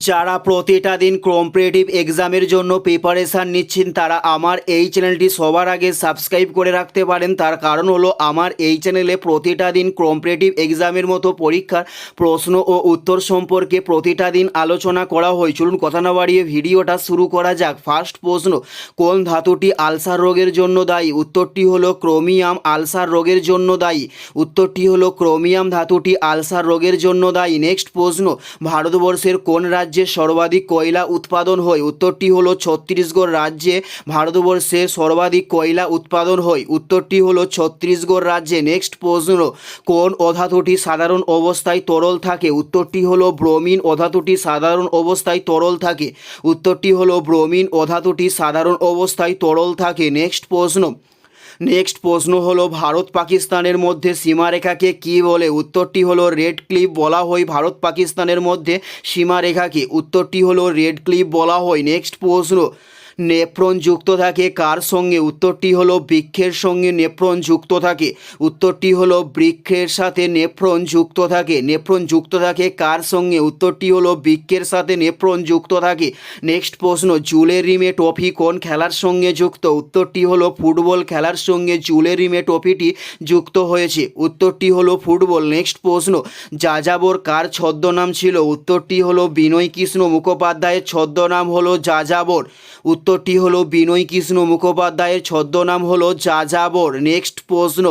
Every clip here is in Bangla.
যারা প্রতিটা দিন কম্পারেটিভ এক্সামের জন্য প্রিপারেশান নিচ্ছেন, তারা আমার এই চ্যানেলটি সবার আগে সাবস্ক্রাইব করে রাখতে পারেন। তার কারণ হলো, আমার এই চ্যানেলে প্রতিটা দিন কম্পারেটিভ এক্সামের মতো পরীক্ষার প্রশ্ন ও উত্তর সম্পর্কে প্রতিটা দিন আলোচনা করা হয়। চলুন, কথা না বাড়িয়ে ভিডিওটা শুরু করা যাক। ফার্স্ট প্রশ্ন, কোন ধাতুটি আলসার রোগের জন্য দায়ী? উত্তরটি হলো, ক্রোমিয়াম আলসার রোগের জন্য দায়ী। উত্তরটি হলো, ক্রোমিয়াম ধাতুটি আলসার রোগের জন্য দায়ী। নেক্সট প্রশ্ন, ভারতবর্ষের কোন রাজ্যে সর্বাধিক কয়লা উৎপাদন হয়? উত্তরটি হলো ছত্তিশগড় রাজ্যে ভারতবর্ষে সর্বাধিক কয়লা উৎপাদন হয়। উত্তরটি হলো ছত্তিশগড় রাজ্যে। নেক্সট প্রশ্ন, কোন অধাতুটি সাধারণ অবস্থায় তরল থাকে? উত্তরটি হলো ব্রোমিন অধাতুটি সাধারণ অবস্থায় তরল থাকে। উত্তরটি হলো ব্রোমিন অধাতুটি সাধারণ অবস্থায় তরল থাকে। নেক্সট প্রশ্ন নেক্সট প্রশ্ন হলো, ভারত পাকিস্তানের মধ্যে সীমারেখাকে কি বলে? উত্তরটি হলো রেড ক্লিপ বলা হয় ভারত পাকিস্তানের মধ্যে সীমারেখাকে। উত্তরটি হলো রেড ক্লিপ বলা হয়। নেক্সট প্রশ্ন নেপ্রন যুক্ত থাকে। কার সঙ্গে? উত্তরটি হলো বৃক্ষের সঙ্গে নেপ্রন যুক্ত থাকে। উত্তরটি হলো বৃক্ষের সাথে নেপ্রন যুক্ত থাকে। নেপ্রন যুক্ত থাকে কার সঙ্গে? উত্তরটি হলো বৃক্ষের সাথে নেপ্রন যুক্ত থাকে। নেক্সট প্রশ্ন, জুলের রিমে ট্রফি কোন খেলার সঙ্গে যুক্ত? উত্তরটি হলো ফুটবল খেলার সঙ্গে জুলের রিমে ট্রফিটি যুক্ত হয়েছে। উত্তরটি হলো ফুটবল। নেক্সট প্রশ্ন, যাযাবর কার ছদ্মনাম ছিল? উত্তরটি হলো বিনয় কৃষ্ণ মুখোপাধ্যায়ের ছদ্মনাম হলো যাযাবর। উত্তরটি হলো বিনয় কৃষ্ণ মুখোপাধ্যায়ের ছদ্মনাম হলো যাযাবর। নেক্সট প্রশ্ন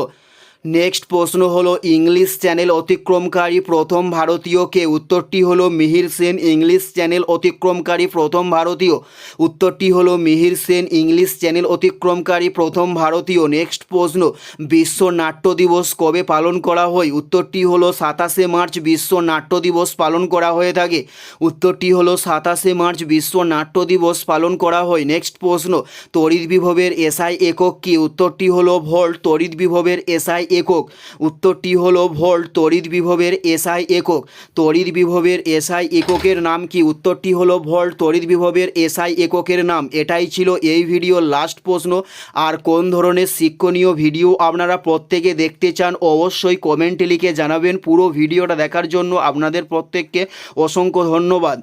নেক্সট প্রশ্ন হলো ইংলিশ চ্যানেল অতিক্রমকারী প্রথম ভারতীয় কে? উত্তরটি হলো, মিহির সেন ইংলিশ চ্যানেল অতিক্রমকারী প্রথম ভারতীয়। উত্তরটি হলো, মিহির সেন ইংলিশ চ্যানেল অতিক্রমকারী প্রথম ভারতীয়। নেক্সট প্রশ্ন, বিশ্ব নাট্য দিবস কবে পালন করা হয়? উত্তরটি হলো, সাতাশে মার্চ, বিশ্ব নাট্য দিবস পালন করা হয়ে থাকে। উত্তরটি হলো, সাতাশে মার্চ, বিশ্ব নাট্য দিবস পালন করা হয়। নেক্সট প্রশ্ন, তড়িৎ বিভবের এসআই একক কি? উত্তরটি হলো, ভোল্ট, তড়িৎ বিভবের এসআই একক। উত্তরটি হলো ভোল্ট, তড়িৎ বিভবের এসআই একক। তড়িৎ বিভবের এসআই এককের নাম কি? উত্তরটি হলো ভোল্ট, তড়িৎ বিভবের এসআই এককের নাম। এটাই ছিল এই ভিডিওর লাস্ট প্রশ্ন। আর কোন ধরনের শিক্ষণীয় ভিডিও আপনারা প্রত্যেকে দেখতে চান, অবশ্যই কমেন্টে লিখে জানাবেন। পুরো ভিডিওটা দেখার জন্য আপনাদের প্রত্যেককে অসংখ্য ধন্যবাদ।